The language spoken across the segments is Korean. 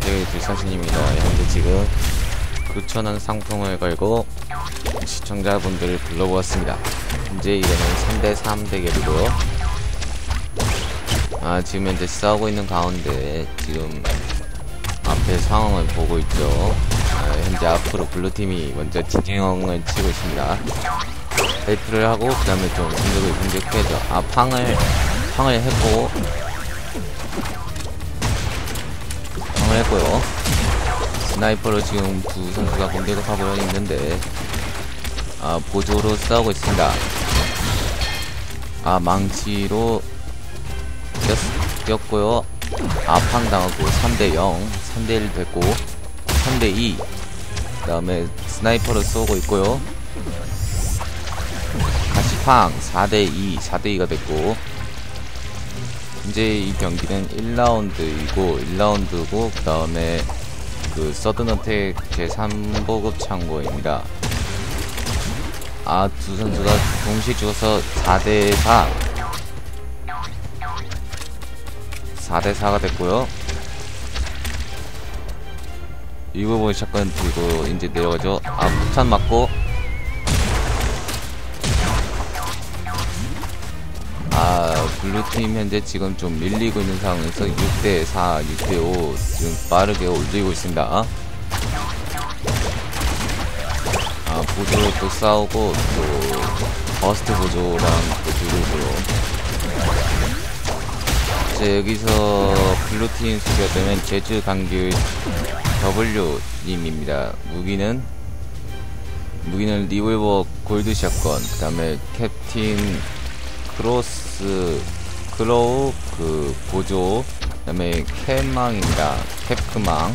될 자신입니다. 현재 지금 9천원 상품을 걸고 시청자분들을 불러보았습니다. 현재 이거는 3대 3 대결이고요. 아, 지금 현재 싸우고 있는 가운데 지금 앞에 상황을 보고 있죠. 아, 현재 앞으로 블루팀이 먼저 진영을 치고 있습니다. 헬프를 하고 그 다음에 좀 공격을 공격해야죠. 아, 팡을, 팡을 했고 했고요. 스나이퍼로 지금 두 선수가 공격을 하고 있는데 아, 보조로 싸우고 있습니다. 아, 망치로 뛰었, 뛰었고요. 아팡 당하고 3대0, 3대1 됐고 3대2 그 다음에 스나이퍼로 쏘고 있고요. 가시팡 4대2, 4대2가 됐고 현재 이 경기는 1라운드이고 1라운드고 그 다음에 그 서든어택 제3보급 창고입니다. 아, 두 선수가 동시에 죽어서 4대4 4대4가 됐고요. 이 부분 샷건 들고 이제 내려가죠. 아 폭탄 맞고 블루팀 현재 지금 좀 밀리고 있는 상황에서 6대4 6대5 지금 빠르게 올리고 있습니다. 아 보조로 또 싸우고 또 버스트 보조랑 또 들고요 자 여기서 블루팀 수비가 되면 제주 강규 W님입니다. 무기는? 무기는 리볼버 골드 샷건 그 다음에 캡틴 크로스 크로우 그 보조 그 다음에 캡망입니다. 캡크망.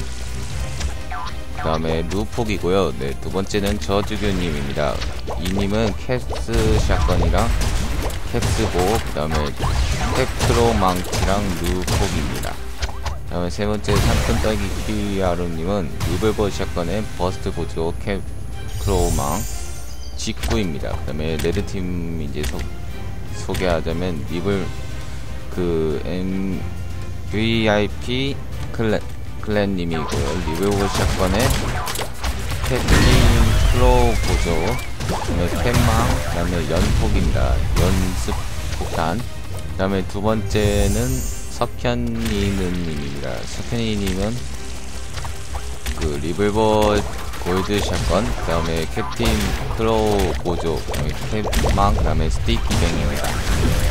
그 다음에 루폭이고요. 네 두번째는 저주교님입니다. 이님은 캡스 샷건이랑 캡스고 그 다음에 캡트로 망치랑 루폭입니다. 그 다음에 세 번째 산큰 딸기 키아루님은 리볼버 샷건의 버스트 보조 캡크로망 직구입니다. 그 다음에 레드팀 이제 소, 소개하자면 리블 그 M VIP 클랜 클랜님이고요. 리볼버 샷건의 캡틴 플로우 보조 그다음에 캔망 그다음에 연폭입니다. 연습 폭탄. 그다음에 두 번째는 석현이는 님입니다. 석현이 님은 그 리볼버 골드 샷건 그 다음에 캡틴 크로우 보조 캡망 그 다음에 스티키 뱅입니다.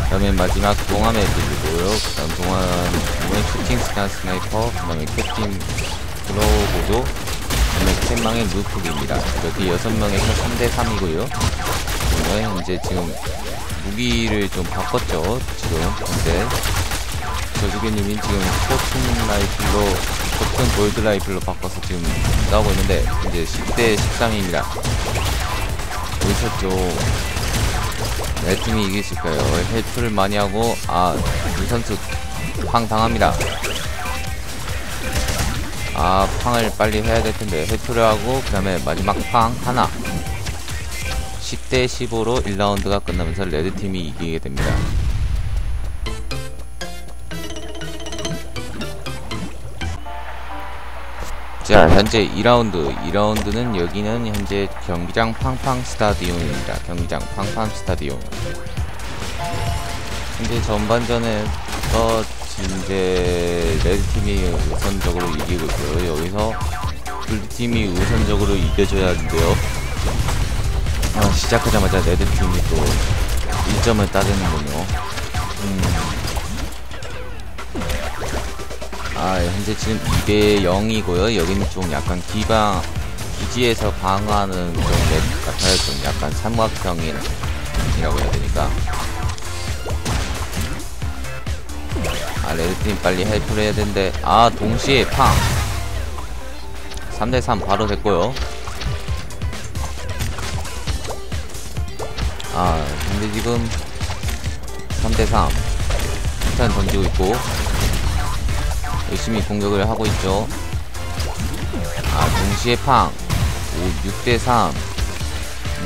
그 다음에 마지막 동암에 들리고요. 그 다음 동암은 슈팅 스탄 스나이퍼 그 다음에 캡틴 크로우 보조 그 다음에 캔망의 루프입니다. 여기 여섯 명에서 3대3이고요. 오늘 현재 지금 무기를 좀 바꿨죠. 지금 현재 저주개님이 지금 포튼 라이플로 포튼 골드 라이플로 바꿔서 지금 나오고 있는데 이제 10대 13입니다. 여기서 좀내 팀이 이기실까요? 헬프를 많이 하고 아이 선수 팡 당합니다. 아 팡을 빨리 해야 될 텐데 헬프를 하고 그 다음에 마지막 팡 하나. 10대 15로 1라운드가 끝나면서 레드팀이 이기게 됩니다 자 현재 2라운드. 2라운드는 여기는 현재 경기장 팡팡 스타디움입니다. 경기장 팡팡 스타디움. 현재 전반전에 서 이제 레드팀이 우선적으로 이기고 있고요. 여기서 블루팀이 우선적으로 이겨줘야 하는데요. 아, 시작하자마자 레드팀이 또 1점을 따르는군요. 음. 아 현재 지금 2대 0이고요. 여기는 좀 약간 기방 기지에서 방어하는 좀맵 같아요. 좀 약간 삼각형이라고 해야 되니까. 아 레드팀 빨리 헬프를 해야 되는데. 아 동시에 팡! 3대3 바로 됐고요. 아 근데 지금 3대3 일단 던지고 있고 열심히 공격을 하고 있죠. 아 동시에 팡. 오, 6대3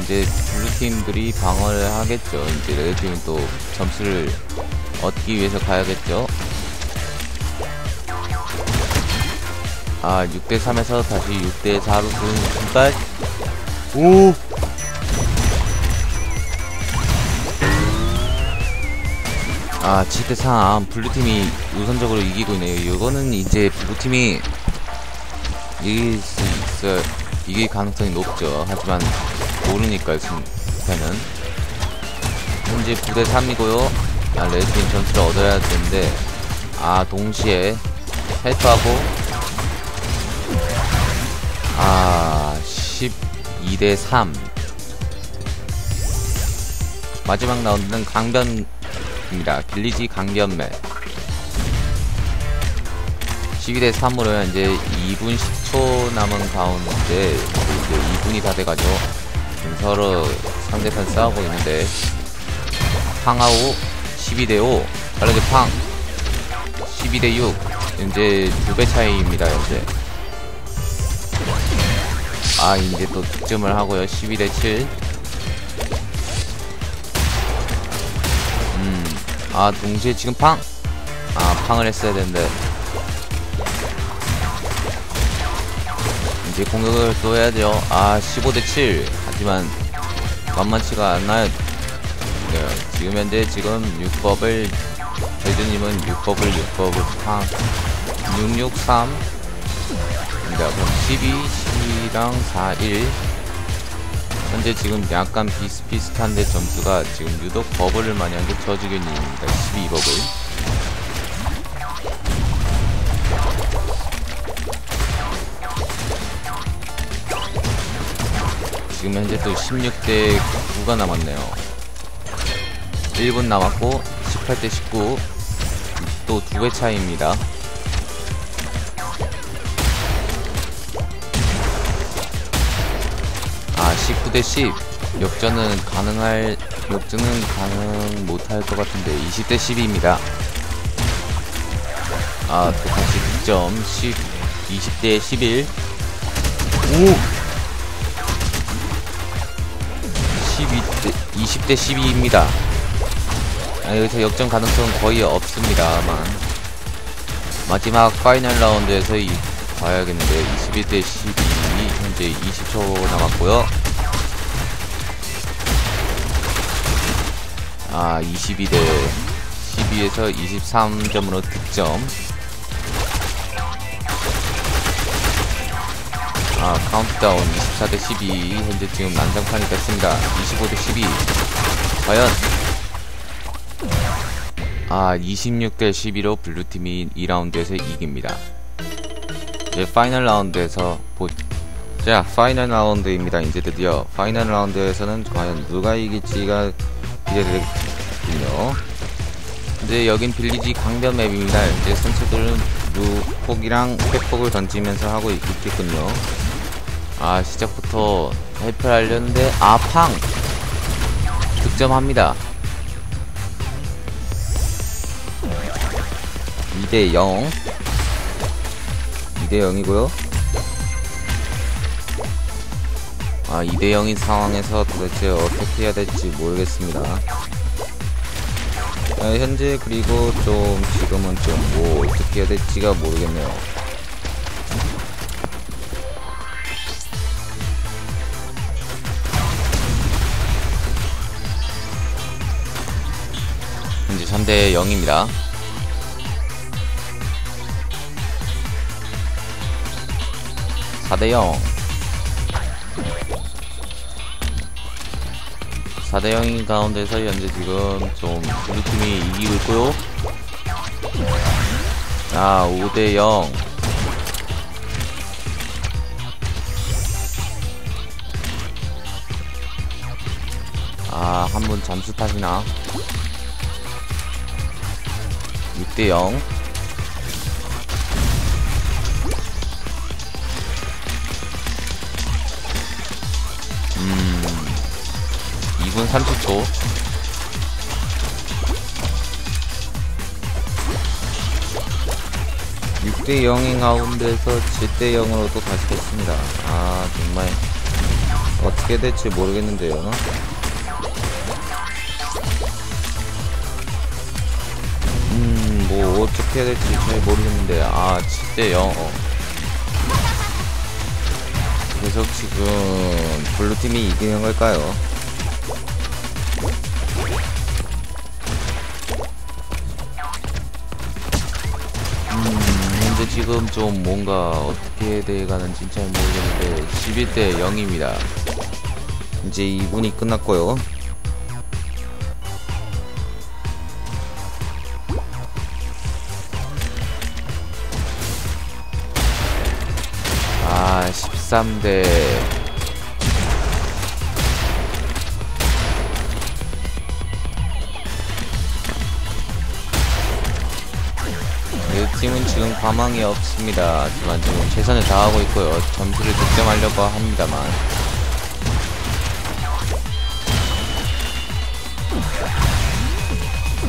이제 블루팀들이 방어를 하겠죠. 이제 레드팀은 또 점수를 얻기 위해서 가야겠죠. 아 6대3에서 다시 6대4로 든 순간. 오 아, 7대3 블루팀이 우선적으로 이기고 있네요. 이거는 이제 블루팀이 이길 수 있어, 이길 가능성이 높죠. 하지만 모르니까요, 승패는. 현재 9대3이고요. 아, 레드팀 전투를 얻어야 되는데, 아, 동시에 헬프하고, 아, 12대3. 마지막 라운드는 강변 입니다. 빌리지 강변맨 12대 3으로 현재 2분 10초 남은 가운데 이제 2분이 다 돼가죠. 서로 상대편 싸우고 있는데 팡하우 12대 5 빠르게 팡 12대 6 이제 두 배 차이입니다 현재 아 이제 또 득점을 하고요 12대 7 아 동시에 지금 팡! 아 팡을 했어야 되는데. 이제 공격을 또 해야죠 아 15 대 7 하지만 만만치가 않나요? 네, 지금 현재 지금 6법을 대주님은 6법을 6법을 팡! 663 입니다 그럼 12, 12랑 4, 1 현재 지금 약간 비슷비슷한데 점수가 지금 유독 버블을 많이 한 게 저주균입니다. 12버블. 지금 현재 또 16대 9가 남았네요. 1분 남았고 18대 19. 또 두 배 차이입니다. 아 19대 10 역전은 가능할 역전은 가능 못할 것 같은데 20대 10입니다. 아 똑같이 득점 10 20대 11 오! 12대 20대 12입니다. 아, 여기서 역전 가능성은 거의 없습니다만. 마지막 파이널 라운드에서 이, 봐야겠는데 21대 12 현재 20초 남았고요. 아 22대 12에서 23점으로 득점. 아 카운트다운 24대 12 현재 지금 난장판이 됐습니다. 25대 12 과연? 아 26대 12로 블루팀이 2라운드에서 이깁니다. 이제 파이널 라운드에서 보... 자 파이널 라운드입니다. 이제 드디어 파이널 라운드에서는 과연 누가 이길지가 기대되군요. 이제 여긴 빌리지 강변 맵입니다. 이제 선수들은 루폭이랑 쾌폭을 던지면서 하고 있, 있겠군요. 아 시작부터 헬프를 하려는데 아팡! 득점합니다. 2대 0 2대 0이고요 아 2대 0인 상황에서 도대체 어떻게 해야 될지 모르겠습니다. 아, 현재 그리고 좀 지금은 좀 뭐 어떻게 해야 될지가 모르겠네요. 현재 3대 0입니다. 4대 0 4대 0인 가운데서 현재 지금 좀 우리 팀이 이기고 있고요. 자 5대 0 아, 한 분 잠수 타시나? 6대 0 30초. 육대 0인 가운데서 7대 0으로 또 다시 됐습니다. 아, 정말 어떻게 될지 모르겠는데요. 음, 뭐 어떻게 해야 될지 잘 모르겠는데 아, 7대 0. 어. 계속 지금 블루팀이 이기는 걸까요? 음, 현재 지금 좀 뭔가 어떻게 돼가는지 잘 모르겠는데 11대 0입니다. 이제 2분이 끝났고요. 아, 13대 지금 과망이 없습니다. 하지만 지금 최선을 다하고 있고요. 점수를 득점하려고 합니다만.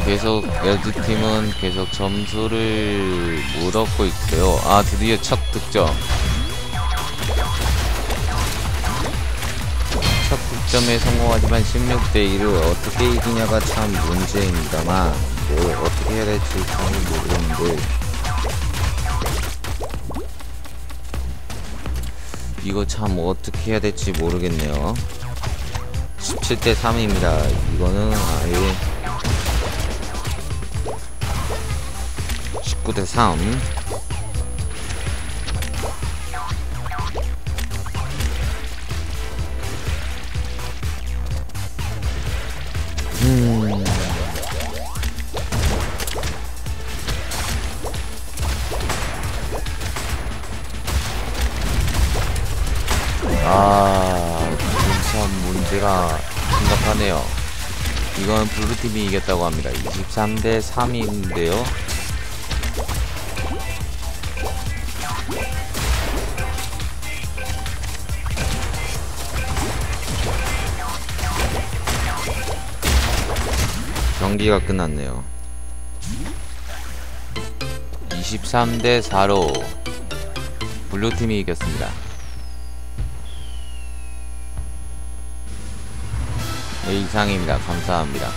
계속 레드팀은 계속 점수를 못 얻고 있어요. 아, 드디어 첫 득점. 첫 득점에 성공하지만 16대 1을 어떻게 이기냐가 참 문제입니다만 뭘 어떻게 해야 될지 잘 모르겠는데 이거 참 어떻게 해야 될지 모르겠네요. 17대 3입니다. 이거는 아예 19대 3 음. 심각하네요. 이건 블루팀이 이겼다고 합니다. 23대 3인데요. 경기가 끝났네요. 23대 4로 블루팀이 이겼습니다. 네, 이상입니다. 감사합니다.